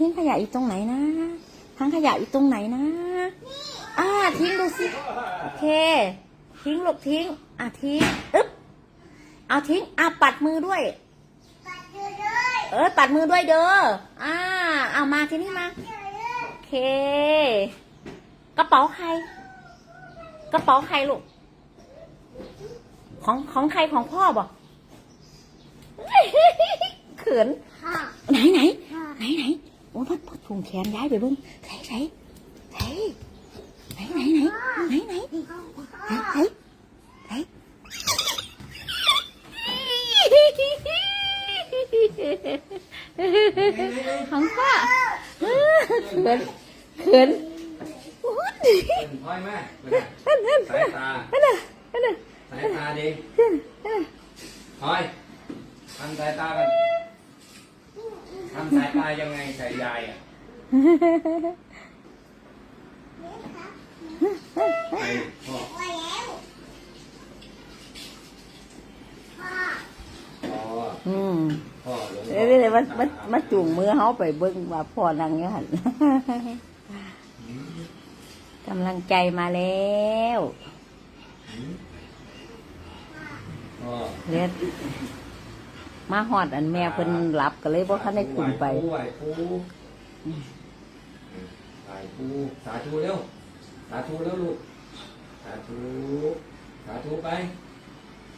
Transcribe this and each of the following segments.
ทิ้งขยะอยู่ตรงไหนนะถังขยะอยู่ตรงไหนนะ อ่าทิ้งดูสิ โอเค ทิ้งลูกทิ้ง อะทิ้ง อึ๊บ เอาทิ้ง อะปัดมือด้วย เออปัดมือด้วยเด้อ อ่า เอามาทีนี้มา โอเค กระเป๋าใคร กระเป๋าใครลูก ของของใครของพ่อบอกเขินไหนไหนไหนไหน โอ้มันถุงแขนย้ายไปเบิ้งใส่ใส่ใส่ไหนไหนไหนไหนไหนไหนไหนของป้าเขินเขินพ่อยแม่สายตาสายตาดีพ่อยทำสายตากันำสายตายังไงใส่ยายอะไอ้พ่อพ่ออืมพ่อหลวงเดี๋ยวเดี๋ยวมันมันมันจูงมือเขาไปเบิ้งว่าพ่อนั่งอยู่หันกำลังใจมาแล้วพ่อเรียน มาหอดอันแม่เพิ่นหลับก็เลยบ่ทันได้ขึ้นไปไหวปูไหวปูสาธุเร็วสาธุแล้วลูกสาธุสาธุไป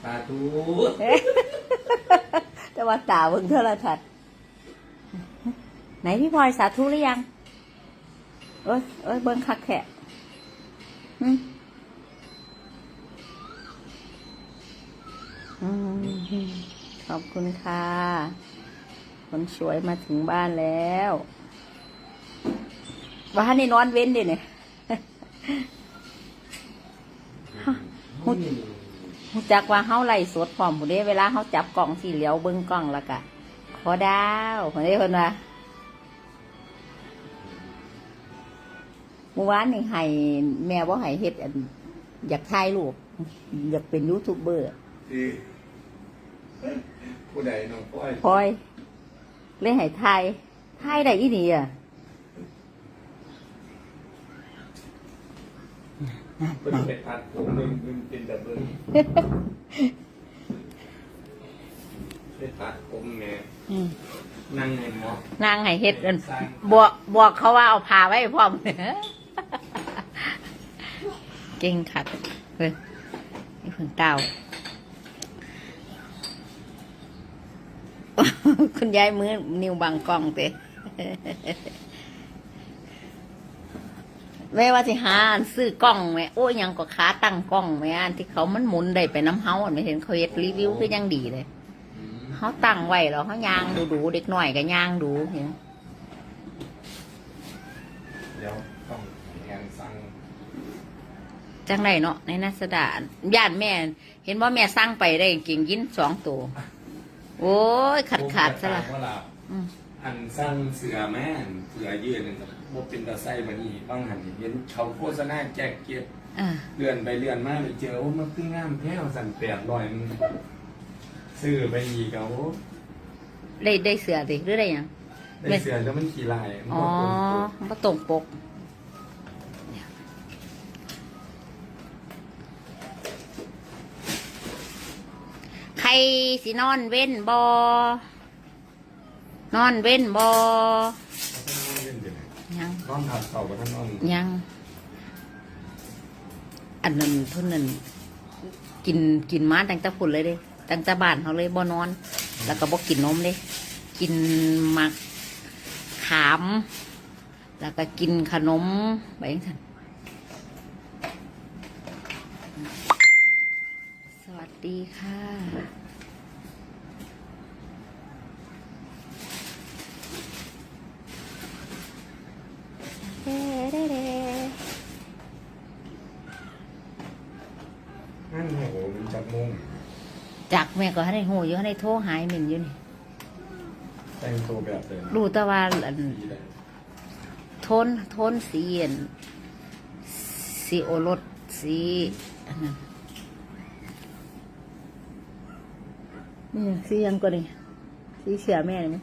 สาธุแต่ว่าตาเบิ่งโทรทัศน์ไหนพี่พลอยสาธุหรือยังเอ้ยเอ้ยเบิ่งคักแขะอืม อืมขอบคุณค่ะ คนสวยมาถึงบ้านแล้วว่าในนอนเว้นเดิเนี่ยหุ่นรู้จักว่าเฮาไล่สดพร้อมผู้เด้เวลาเฮาจับกล่องสีเหลียวเบิ่งกล่องแล้วก็ขอดาวคนนี้เพิ่นว่าเมื่อวานนี่ให้แม่บ่ให้เฮ็ดอันอยากถ่ายรูปอยากเป็นยูทูบเบอร์ดี ผู้ใดน้องป้อยพลอยเลยให้ถ่ายถ่ายได้อีนี่อะเป็นเป็ดผัดผมมึงมึงเป็นแต่เบิ้งเป็ดผัดผมแม่อืมนั่งในหมอนางให้เฮ็ดอันบอกบอกเขาว่าเอาผ้าไว้พร้อมเก่งขัดเฮ้ยนี่เพิ่งเต้า คุณยายมือนิ้วบังกล้องเตะแม่ว่าสิหาอันซื้อกล้องแม่โอ้ยยังก็ขาตั้งกล้องแม่อันที่เขามันหมุนได้ไปน้ำเฮาอันไม่เห็นเขาเฮ็ดรีวิวคือยังดีเลยอืมเขาตั้งไว้แล้วเขาย่างดูดูๆเด็กหน่อยก็ย่างดูเห็นเดี๋ยวต้องแอนสั่งจังไรเนาะในนัสดาย่านแม่ เห็นว่าแม่สั่งไปได้เก่งยินสองตัว โอ้ยขาดขาดซะละผมจถามว่าล่ะอืมอันสั่งเสือแม่นเสือยืดนึงครับบ่เป็นตาไส้บัดนี้บางหันเห็นเขาโฆษณาแจกเก็บอ่าเลื่อนไปเลื่อนมาไปเจอว่ามันคืองามแท้วสั่นแปดร้อยมันซื้อไปอีกเอาได้ได้เสือดิหรือได้หยังได้เสือแล้วมันขี่ลายมันอ๋อก็ตรงปกมันก็ตรงปก สินอนเว้นบอนอนเว้นบอยังนอนถัดเสากับท่านนอนยัง อันนั้นเพิ่นนั่นกินกินมาตั้งแต่พุ่นเลยเด้ตั้งแต่บ้านเขาเลยบ่นอน แล้วก็บ่กินนมเลยกินหมักขาม แล้วก็กินขนมไปอย่างนั้นสวัสดีค่ะ แม่ก็ให้หูอยู่ให้โทรหายหมินอยู่นี่รู้แต่ว่าอันทนทนสีเย็นสีโอรสสีอันนั้นนี่สียังก็นี่สีเสียแม่เลยไหม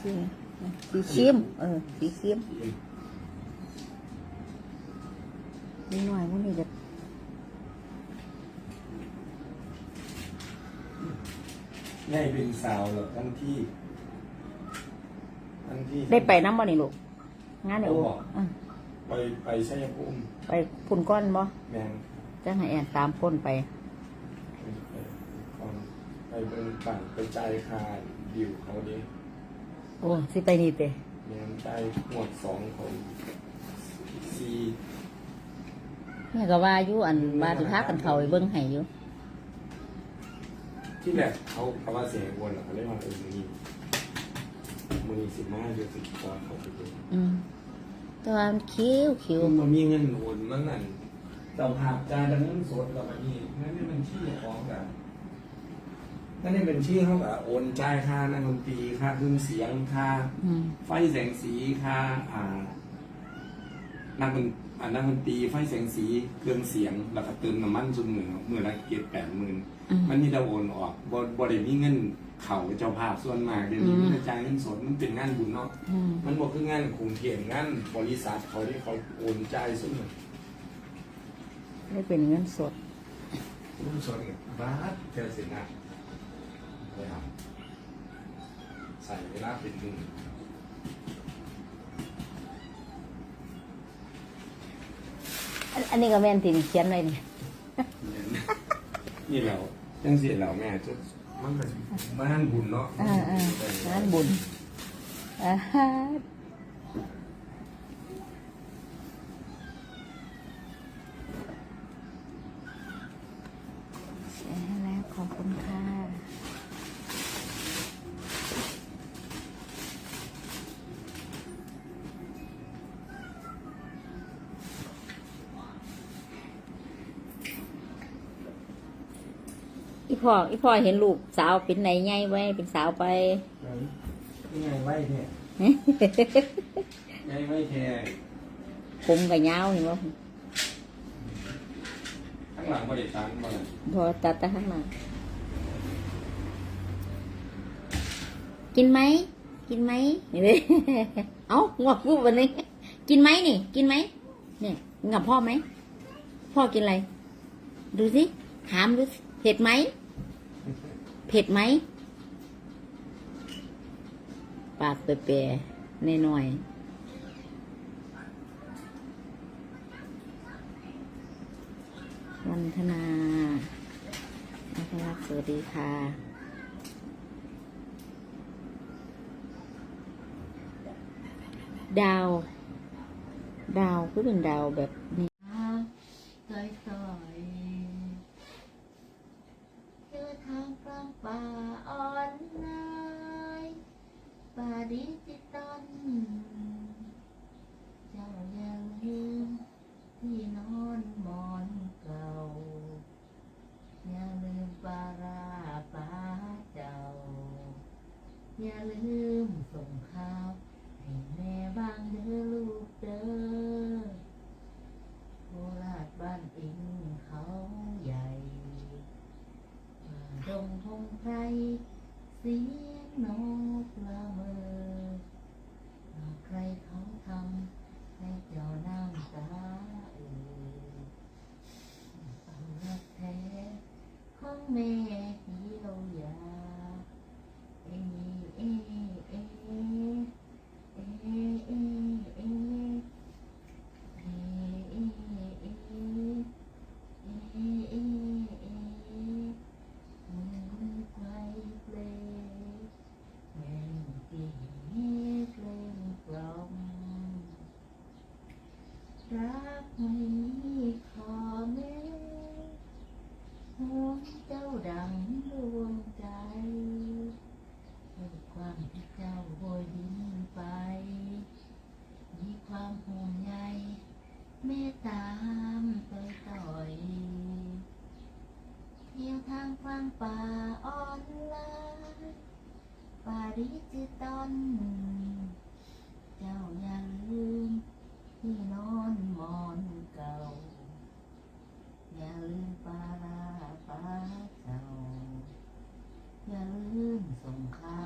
สีเข้มเออสีเข้มนิดหน่อยพวกนี้จะ ง่ายเป็นสาวหรอกทั้งที่ ทั้งที่ได้ไปน้ำบ่นี่ลูกงานเนี่ยโอ้ไปไปชัยภูมิไปพุ่นก้อนบ่แมงจะให้แอนตามพ่นไปไปไปก่อนไปเป็นต่างไปใจายคาดิวเขาดิโอ้สิไปนี่เตะแมงใจายหมวดสองของซี เนี่ยก็ว่าอยู่อันว่าสิพากันเข้าไปเบิ่งให้อยู่ ที่แรกเขาเขาว่าเสียงวนเหรอเขาเรียกว่าเออมือมือสิบห้าเดือนสิบกว่าเขาไปดูอืมตัว่านคิ้วคิ้วมันมีเงินโอนมันนั่นต่างหากจานดังนั้นสดกับมันี่นั่นนี่มันชื่อของกันนั่นนี่เป็นชื่อเขาแบบโอนจ่ายค่านักดนตรีค่าเครื่องเสียงค่าไฟแสงสีค่าอ่า นั่งกดนอ่านั่งกดนตีไฟแสงสีเครื่องเสียงแล้วก็เติมน้ำมันซุมมือมือละเกียแปดหมื่นมันมีแตะโอนออกบ่บ่ได้มีเงินเข่าเจ้าภาพส่วนมากเดี๋ยวนี้มันจ่ายเงินสดมันเป็นงานบุญเนาะมันบอกคืองานกรุงเทพงานบริษัทเขาที่เขาโอนใจ่ายซุ่มไม่เป็นเงินสดรุ่นสดเนี่ยบาทเทลสินะใส่เวลาเป็นหนึ่ง อันอันนี้ก็แม่นที่เขียนไว้นี่นี่เราจังเสียเราแม่จะมันก็สิมาหันบุญเนาะ เออเออร้านบุญอ่า อีพ่ออีพ่อเห็นลูกสาวเป็นไหนไงไว้เป็นสาวไปยังไงไว้เนี่ยยังไว้แค่ผมกับยาวเห็นบ่ข้างหลังบริษัทบ่บ่ตัดแต่ข้างหลังกินไหมกินไหมเอ้างอกรูปวันนี้กินไหมนี่ กินไหมเนี่ย งับพ่อไหมพ่อกินอะไร ดูสิถามดูสิ เผ็ดไหม เผ็ดไหม ปากเปรี้ยๆน่อยวันธนานะครับสวัสดีค่ะ ดาว ดาวก็เป็นดาวแบบนี้ ที่ต้นเจ้ายังลืมที่นอนหมอนเก่าอย่าลืมปาราปลาเจ้า อย่าลืมส่งข่าวให้แม่บ้างเด้อลูกเด้อ อย่าลืมส่งข้าว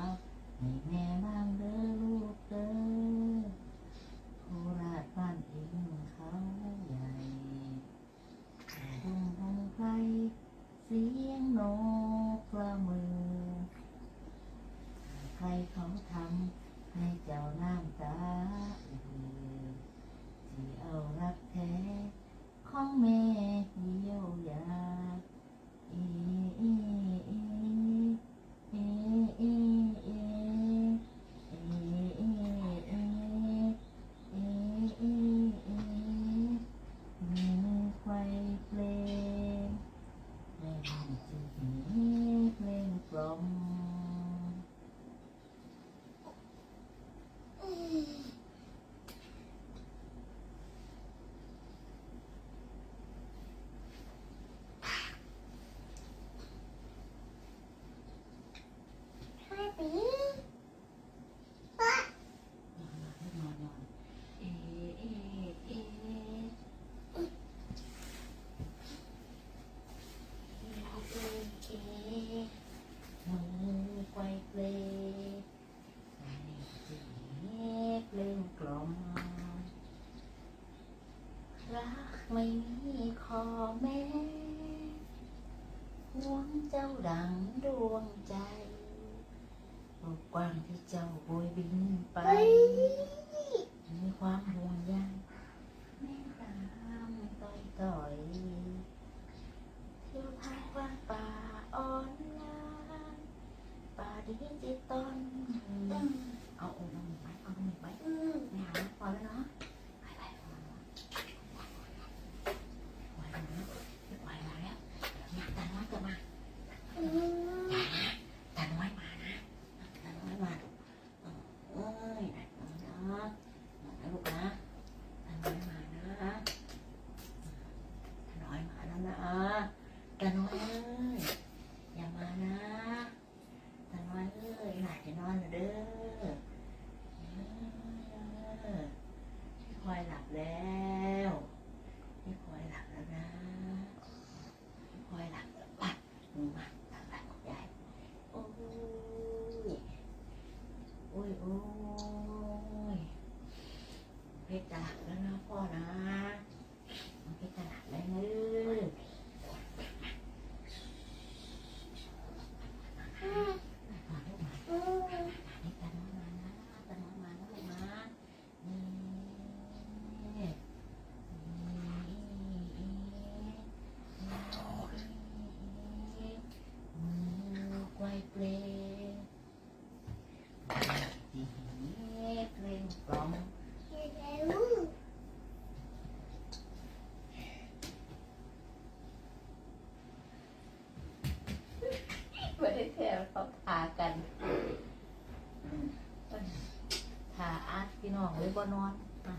เลยบ่นอนอะ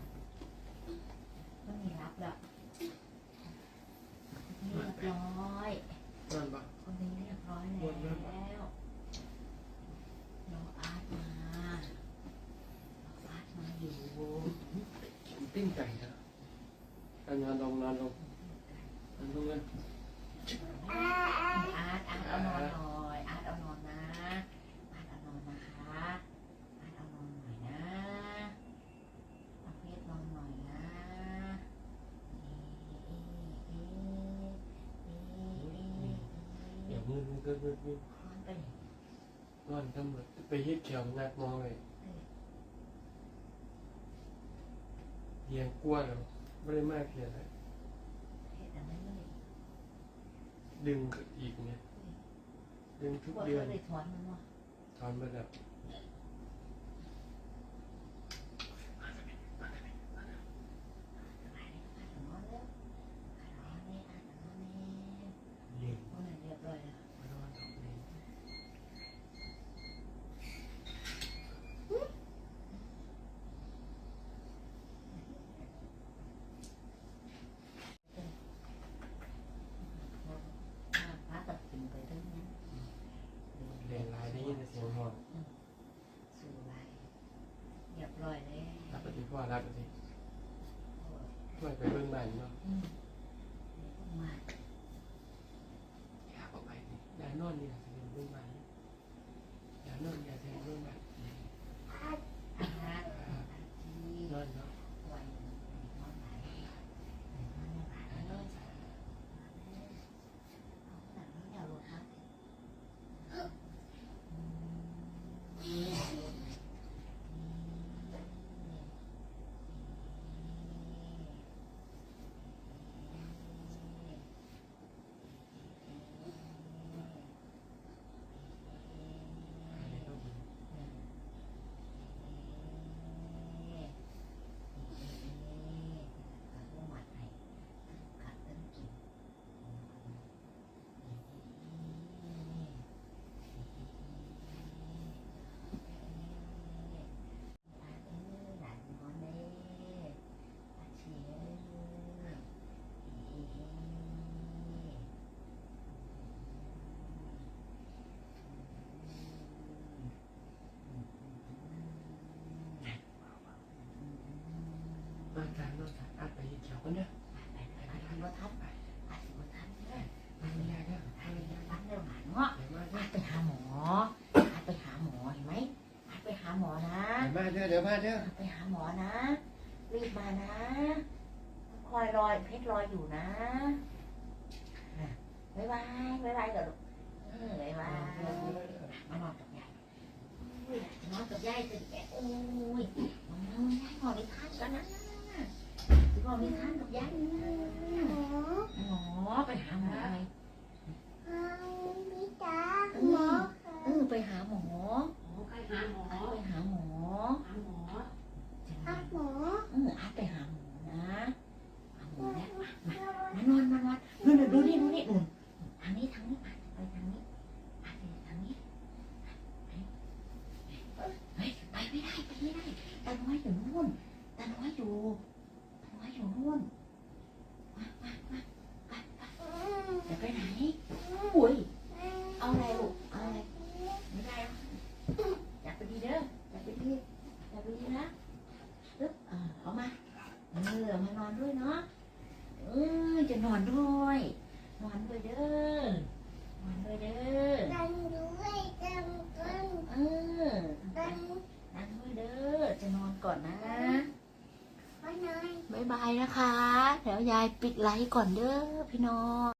ไม่มีรับแล้วเรียบร้อย นั่นปะคนนี้เรียบร้อยแล้วรออาร์ตมารออาร์ตมาอยู่ปิ้งไก่นะอันนอนลงนอนลงนอนลงเลยอาร์ตอาร์ตเอานอนหน่อยอาร์ตเอานอนนะอาร์ตเอานอนนะคะอาร์ตเอานอนหน่อยนะเอาเพชรนอนหน่อยนะเอ๊ะเอ๊ะเอ๊ะเอ๊ะเอ๊ะ เดี๋ยวมือมือก็มือมือนอนไปไหนนอนทำเหมือนไปเฮ็ดเขียวนักมองเลยเรียงกลัวแล้วไม่ได้มากเพียงไรเพชรอะไรเลยดึงอีกเนี่ยดึงทุกปวดเดือนเลยถอนมันวะ ถอนมาแบบ นอนแล้วนอนนี่อาร์ตนอนนี่ เย็น พวกนั้นเรียบร้อยแล้ว มานอนตรงนี้ ฟ้าตัดสินไปเรื่องนี้ เรียนลายได้ยินแต่เสียงหอน สู่ไรเรียบร้อยแล้ว รับไปที่พ่อ รับไปสิช่วยไปเบิ่งบ้านเนาะอืมมาอยากออกไปนี่ยานอนนี่แหละสิเป็นเบิ่งบ้านยานอนอยากจะเบิ่งบ้าน มาทานมาทานอาไปเขียวกันเนอะไปทานมาทับไปมันไม่ได้เนอะไปมาเนอะไปมาเนอะเดี๋ยวมาเนอะรีบมานะ คอยรอยเพชรรอยอยู่นะบ๊ายบายบ๊ายบายเดี๋ยวบ๊ายบายมานอนกับยายนอนกับยายตื่นแก่โอ้ยมานอนยายนอนในท่ากันนะ พ่มีข้างกักษ์นะหมอไปหาหมอไห ปิดไลค์ก่อนเด้อพี่น้อง